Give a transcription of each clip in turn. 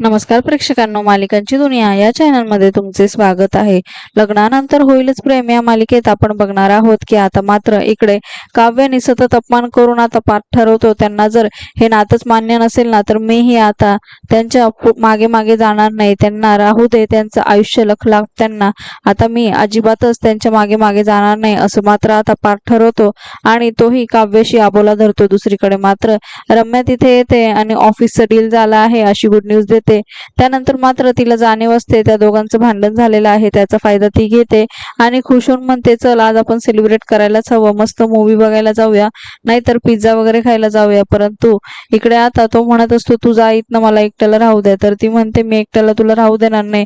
नमस्कार प्रेक्षकांनो मालिकांची दुनिया या चॅनलमध्ये तुमचे स्वागत आहे. लग्नानंतर होईलच प्रेम या मालिकेत आपण बघणार आहोत की आता मात्र इकडे काव्याने सतत अपमान करून आता पाठ ठरवतो. त्यांना जर हे नातच मान्य नसेल ना तर मीही आता त्यांच्या मागे मागे जाणार नाही. त्यांना राहू दे त्यांचं आयुष्य लखलाख त्यांना. आता मी अजिबातच त्यांच्या मागे मागे जाणार नाही असं मात्र आता पाठ ठरवतो. आणि तोही काव्याशी आबोला धरतो दुसरीकडे. मात्र रम्या तिथे येते आणि ऑफिसचं डील झालं आहे. अशी गुड न्यूज देते त्यानंतर मात्र तिला जाणीव असते त्या दोघांचं भांडण झालेलं आहे त्याचा फायदा ती घेते आणि खुश होऊन म्हणते चल आज आपण सेलिब्रेट करायलाच हवं मस्त मूवी बघायला जाऊया नाहीतर पिझ्झा वगैरे खायला जाऊया. परंतु इकडे आता तो म्हणत असतो तू जा इथनं मला एकट्याला राहू दे. तर ती म्हणते मी एकट्याला तुला राहू देणार नाही.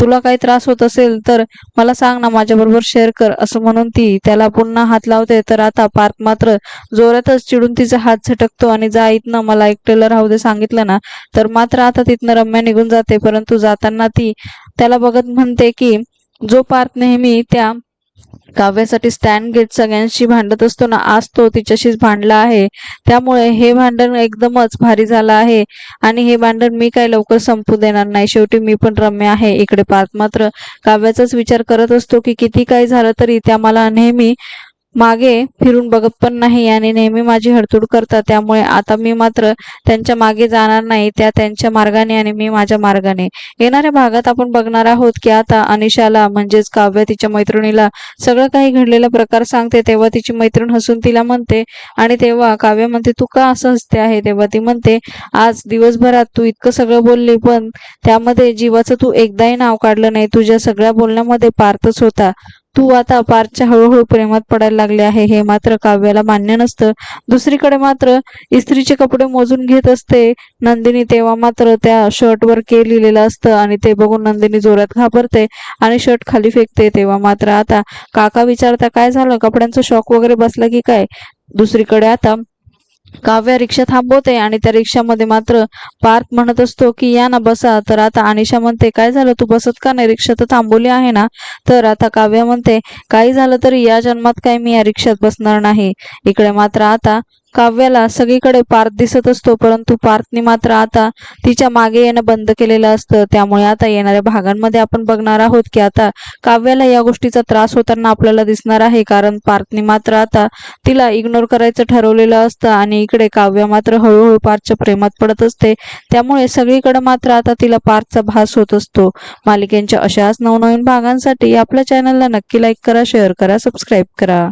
तुला काही त्रास होत असेल तर मला सांग ना माझ्याबरोबर शेअर कर. असं म्हणून ती त्याला पुन्हा हात लावते. तर आता पार्थ मात्र जोरातच चिडून तिचा हात झटकतो आणि जा इथनं मला एकट्याला राहू दे सांगितलं ना. तर मात्र आता तिथनं रम्या निघून जाते परंतु जाताना ती त्याला बघत म्हणते की जो पार्थ नेहमी त्या काव्यासाठी स्टँड गेट सगळ्यांशी भांडत असतो ना आज तो तिच्याशीच भांडला आहे. त्यामुळे हे भांडण एकदमच भारी झालं आहे. आणि हे भांडण मी काय लवकर संपू देणार नाही. शेवटी मी पण रम्य आहे. इकडे पार्थ मात्र काव्याचाच विचार करत असतो की किती काही झालं तरी त्या मला नेहमी मागे फिरून बघत पण नाही आणि नेहमी माझी हडतूड करतात. त्यामुळे आता मी मात्र त्यांच्या मागे जाणार नाही त्या त्यांच्या मार्गाने आणि मी माझ्या मार्गाने. येणाऱ्या भागात आपण बघणार आहोत की आता अनिशाला म्हणजेच काव्य तिच्या मैत्रिणीला सगळं काही घडलेला प्रकार सांगते. तेव्हा तिची मैत्रीण हसून तिला म्हणते आणि तेव्हा काव्य म्हणते तू का असं हसते आहे? तेव्हा ती म्हणते आज दिवसभरात तू इतकं सगळं बोलली पण त्यामध्ये जीवाचं तू एकदाही नाव काढलं नाही. तुझ्या सगळ्या बोलण्यामध्ये पार्थच होता. तू आता पारच्या हळूहळू प्रेमात पडायला लागले आहे. हे मात्र काव्याला मान्य नसतं. दुसरीकडे मात्र इस्त्रीचे कपडे मोजून घेत असते. नंदिनी तेव्हा मात्र त्या शर्टवर के लिहिलेलं असतं आणि ते बघून नंदिनी जोरात घाबरते आणि शर्ट खाली फेकते. तेव्हा मात्र आता काका विचारता काय झालं? कपड्यांचं शॉक वगैरे बसला की काय? दुसरीकडे आता काव्या रिक्षा थांबवते आणि त्या रिक्षामध्ये मात्र पार्थ म्हणत असतो की या ना बसा. तर आता अनिशा म्हणते काय झालं? तू बसत का नाही? रिक्षा तर थांबवली आहे ना? तर आता काव्या म्हणते काही झालं तरी या जन्मात काय मी या रिक्षात बसणार नाही. इकडे मात्र आता काव्याला सगळीकडे पार्थ दिसत असतो परंतु पार्थनी मात्र आता तिच्यामागे येणं बंद केलेलं असतं. त्यामुळे आता येणाऱ्या भागांमध्ये आपण बघणार आहोत की आता काव्याला या गोष्टीचा त्रास होताना आपल्याला दिसणार आहे कारण पार्थनी मात्र आता तिला इग्नोर करायचं ठरवलेलं असतं आणि इकडे काव्य मात्र हळूहळू पार्थच्या प्रेमात पडत असते. त्यामुळे सगळीकडे मात्र आता तिला पार्थचा भास होत असतो. मालिकेंच्या अशाच नवनवीन भागांसाठी आपल्या चॅनलला नक्की लाईक करा शेअर करा सबस्क्राईब करा.